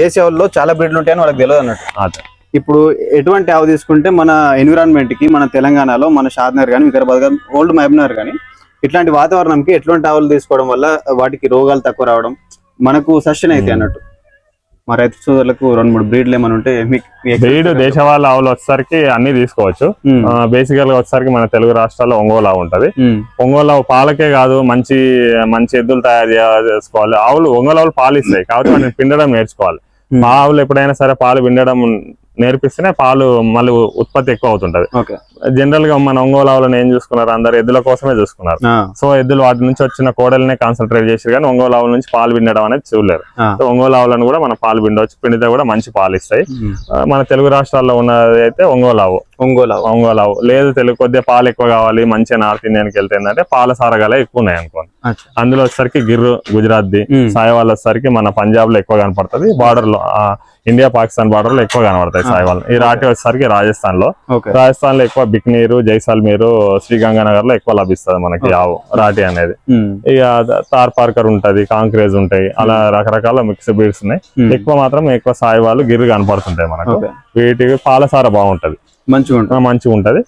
దేశాల్లో చాలా బ్రీడ్లు ఉంటాయని వాళ్ళకి తెలియదు అన్నట్టు. ఇప్పుడు ఎటువంటి ఆవు తీసుకుంటే మన ఎన్విరాన్మెంట్కి మన తెలంగాణలో మన షాద్నగర్ కానీ వికారాబాద్ కానీ ఓల్డ్ మహబూబ్నగర్ కానీ ఇట్లాంటి వాతావరణంకి ఎటువంటి ఆవులు తీసుకోవడం వల్ల వాటికి రోగాలు తక్కువ రావడం మనకు సస్టైన్ అయితే అన్నట్టు. మా రైతు సోదరులకు రెండు మూడు బ్రీడ్లు ఏమైనా ఉంటే మీకు బ్రీడ్ దేశవాళ ఆవులు వచ్చేసరికి అన్ని తీసుకోవచ్చు. బేసికల్గా వచ్చేసరికి మన తెలుగు రాష్ట్రాల్లో ఒంగోలు ఆవు ఉంటది. ఉమ్, ఒంగోలు ఆవు పాలకే కాదు మంచి మంచి ఎద్దులు తయారు చేసుకోవాలి. ఆవులు ఒంగోలు ఆవులు పాలు ఇస్తాయి కాబట్టి వాటిని పిండడం నేర్చుకోవాలి. Hmm. మా ఆవులు ఎప్పుడైనా సరే పాలు పిండడం నేర్పిస్తేనే పాలు మళ్ళీ ఉత్పత్తి ఎక్కువ అవుతుంటది. జనరల్గా మన ఒంగోలు ఆవులను ఏం చూసుకున్నారు? అందరు ఎద్దుల కోసమే చూసుకున్నారు. సో ఎద్దులు వాటి నుంచి వచ్చిన కోడలనే కాన్సన్ట్రేట్ చేసి కానీ ఒంగోలు ఆవుల నుంచి పాలు పిండడం అనేది చూడలేరు. సో ఒంగోలు ఆవులను కూడా మనం పాలు పిండవచ్చు. పిండితే కూడా మంచి పాలు ఇస్తాయి. మన తెలుగు రాష్ట్రాల్లో ఉన్నది అయితే ఒంగోలు ఆవు. ఒంగోలు ఆవు. ఒంగోలు ఆవు. లేదు తెలుగు కొద్దిగా పాలు ఎక్కువ కావాలి మంచిగా నార్త్ ఇండియన్కి వెళ్తే ఏంటంటే పాల సారగాలే ఎక్కువ ఉన్నాయి అనుకోండి. అందులో వచ్చేసరికి గిర్రు గుజరాత్ ది సాయివాల్ వచ్చేసరికి మన పంజాబ్లో ఎక్కువ కనపడుతుంది. బార్డర్లో ఆ, ఇండియా పాకిస్తాన్ బార్డర్లో ఎక్కువ కనబడతాయి. సాయివాల్. ఈ రాటి వచ్చేసరికి రాజస్థాన్లో రాజస్థాన్లో ఎక్కువ బిక్నీరు జైసాల్మీరు శ్రీగంగానగర్లో ఎక్కువ లభిస్తుంది మనకి ఆవు రాటి అనేది. ఇక తార్ పార్కర్ ఉంటది కాంక్రేజ్ ఉంటాయి అలా రకరకాల మిక్స్ బీడ్స్ ఉన్నాయి. ఎక్కువ మాత్రం ఎక్కువ సాయివాలు గిర్రు కనపడుతుంటాయి మనకు. వీటికి పాలసార బాగుంటది. మంచిగా ఉంటుంది మంచిగా ఉంటది